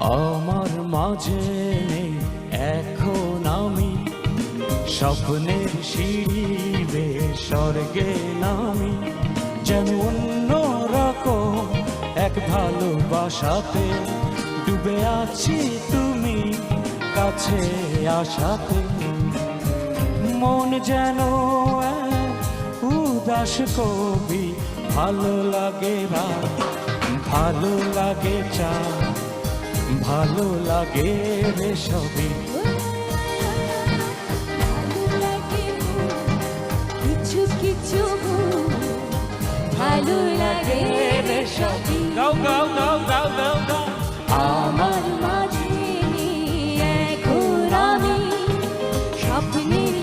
আমার মাঝে নেই, এখন আমি স্বপ্নের সিঁড়ি বেয়ে স্বর্গে নামি। যেন রকম এক ভালোবাসাতে ডুবে আছি তুমি কাছে আসাতে মন যেন উদাস কবি, ভালো লাগে রাত ভালো লাগে চা ভালো লাগে রে সবই কিছু কিছু ভালো লাগে রে সবই গাও গাও গাও গাও গাও আমার মাঝে এখন আমি স্বপ্নের